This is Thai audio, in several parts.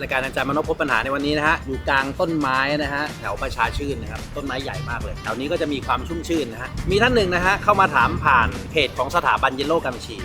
รายการอาจารย์มโนพบปัญหาในวันนี้นะฮะอยู่กลางต้นไม้นะฮะแถวประชาชื่นนะครับต้นไม้ใหญ่มากเลยแถวนี้ก็จะมีความชุ่มชื่นนะฮะมีท่านหนึ่งนะฮะเข้ามาถามผ่านเพจของสถาบันเยลโลกัมชี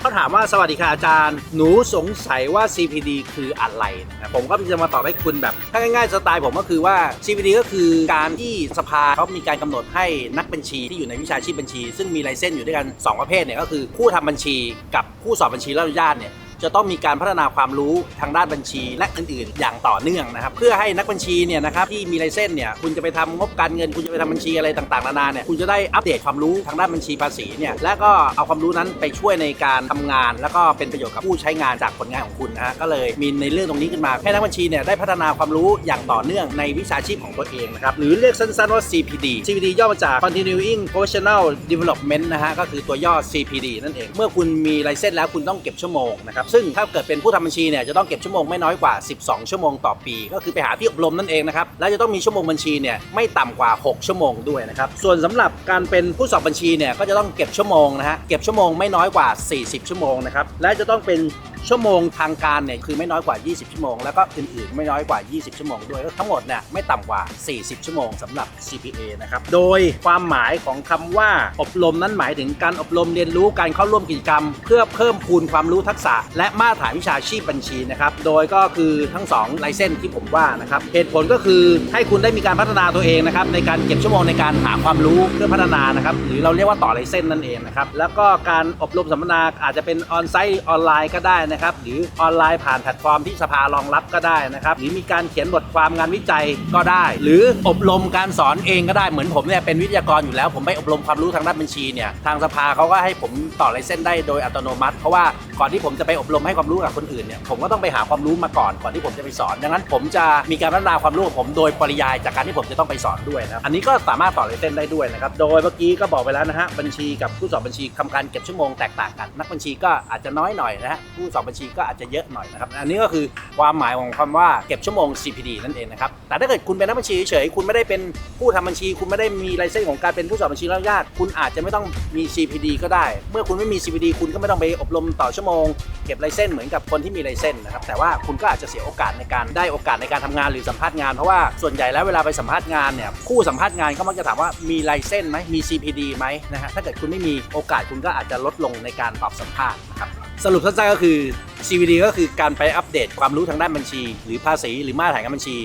เขาถามว่าสวัสดีค่ะอาจารย์ หนูสงสัยว่า CPD คืออะไรนะครับผมก็จะมาตอบให้คุณแบบถ้าง่ายๆสไตล์ผมก็คือว่า CPD ก็คือการที่สภาเขามีการกำหนดให้นักบัญชีที่อยู่ในวิชาชีพบัญชี ซึ่งมีไลเซนส์อยู่ด้วยกัน 2 ประเภทเนี่ยก็คือผู้ทำบัญชีกับผู้สอบบัญชีและอนุญาตเนี่ย จะต้องมีการพัฒนาความรู้ทางด้านบัญชีและอื่นๆ อย่างต่อเนื่องนะครับเพื่อให้นักบัญชีเนี่ยนะครับที่มีไลเซนส์เนี่ยคุณจะไปทำงบการเงิน คุณจะไปทำบัญชีอะไรต่างๆนานาเนี่ยคุณจะได้อัปเดตความรู้ทางด้านบัญชีภาษีเนี่ยและก็เอาความรู้นั้นไปช่วยในการทำงาน แล้วก็เป็นประโยชน์กับผู้ใช้งานจากผลงานของคุณนะฮะก็เลยมีในเรื่องตรงนี้ขึ้นมาให้นักบัญชีเนี่ยได้พัฒนาความรู้อย่างต่อเนื่องในวิชาชีพของตัวเองนะครับหรือเรียกสั้นๆว่า CPD CPD ย่อมาจาก Continuing Professional Development นะฮะก็คือตัวย่อ CPD นั่นเอง เมื่อคุณมีไลเซนส์แล้วคุณต้องเก็บชั่วโมงนะครับซึ่งถ้าเกิดเป็นผู้ทำบัญชีเนี่ยจะต้องเก็บชั่วโมงไม่น้อยกว่า 12 ชั่วโมงต่อปี ก็คือไปหาที่อบรมนั่นเองนะครับและจะต้องมีชั่วโมงบัญชีเนี่ยไม่ต่ำกว่า 6 ชั่วโมงด้วยนะครับส่วนสำหรับการเป็นผู้สอบบัญชีเนี่ยก็จะต้องเก็บชั่วโมงนะฮะเก็บชั่วโมงไม่น้อยกว่า 40 ชั่วโมงนะครับและจะต้องเป็น ชั่วโมงทางการเนี่ยคือไม่น้อยกว่า 20 ชั่วโมง แล้วก็อื่นๆไม่น้อยกว่า 20 ชั่วโมงด้วยก็ทั้งหมดเนี่ยไม่ต่ำกว่า 40 ชั่วโมงสำหรับ CPA นะครับ โดยความหมายของคำว่าอบรมนั้นหมายถึงการอบรมเรียนรู้การเข้าร่วมกิจกรรม เพื่อเพิ่มพูนความรู้ทักษะ และมาตรฐานวิชาชีพบัญชีนะครับ โดยก็คือทั้ง2ไลเซนที่ผมว่านะครับ เหตุผลก็คือให้คุณได้มีการพัฒนาตัวเองนะครับในการเก็บชั่วโมงในการหาความรู้เพื่อพัฒนานะครับ หรือเราเรียกว่าต่อไลเซนนั่นเองนะครับ แล้วก็การอบรมสัมมนาอาจจะเป็นออนไซต์ออนไลน์ก็ได้นะครับหรือออนไลน์ผ่านแพลตฟอร์มที่สภารองรับก็ได้นะครับหรือมีการเขียนบทความงานวิจัยก็ได้ หรืออบรมการสอนเองก็ได้เหมือนผมเนี่ยเป็นวิทยากรอยู่แล้ว ผมไปอบรมความรู้ทางด้านบัญชีเนี่ยทางสภาเขาก็ให้ผมต่อไลเซนได้โดยอัตโนมัติ เพราะว่าก่อนที่ผมจะไปอบรมให้ความรู้กับคนอื่นเนี่ยผมก็ต้องไปหาความรู้มาก่อนก่อนที่ผมจะไปสอนดังนั้น ผมจะมีการพัฒนาความรู้ของผมโดยปริยายจากการที่ผมจะต้องไปสอนด้วยนะอันนี้ก็สามารถต่อไลเซนได้ด้วยนะครับโดยเมื่อกี้ก็บอกไปแล้วนะฮะบัญชีกับผู้สอบบัญชีทำการเก็บชั่วโมงแตกต่างกัน นักบัญชีก็อาจจะน้อยหน่อยนะฮะผู้สอบบัญชีก็อาจจะเยอะหน่อยนะครับ อันนี้ก็คือความหมายของคำว่าเก็บชั่วโมง CPD นั่นเองนะครับ แต่ถ้าเกิดคุณเป็นนักบัญชีเฉยคุณไม่ได้เป็นผู้ทำบัญชี คุณไม่ได้มีไลเซนส์ของการเป็นผู้สอบบัญชีแล้วญาติคุณอาจจะไม่ต้องมี CPD ก็ได้ เมื่อคุณไม่มี CPD คุณก็ไม่ต้องไปอบรมต่อชั่วโมงเก็บไลเซนส์เหมือนกับคนที่มีไลเซนส์นะครับ แต่ว่าคุณก็อาจจะเสียโอกาสในการได้โอกาสในการทำงานหรือสัมภาษณ์งาน เพราะว่าส่วนใหญ่แล้วเวลาไปสัมภาษณ์งานเนี่ยผู้สัมภาษณ์งานก็มักจะถามว่ามีไลเซนส์ไหมมี CPD ไหมนะฮะถ้าเกิดคุณไม่มีโอกาสคุณก็อาจจะลดลงในการตอบสัมภาษณ์นะครับ สรุปสั้นๆก็คือ CVD ก็คือการไปอัปเดตความรู้ทางด้านบัญชี หรือภาษีหรือมาตรฐานการบัญชี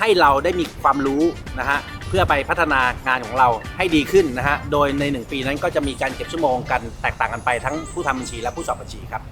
ให้เราได้มีความรู้นะฮะเพื่อไปพัฒนางานของเราให้ดีขึ้นนะฮะโดยใน 1 ปีนั้นก็จะมีการเก็บชั่วโมงกันแตกต่างกันไปทั้งผู้ทำบัญชีและผู้สอบบัญชีครับ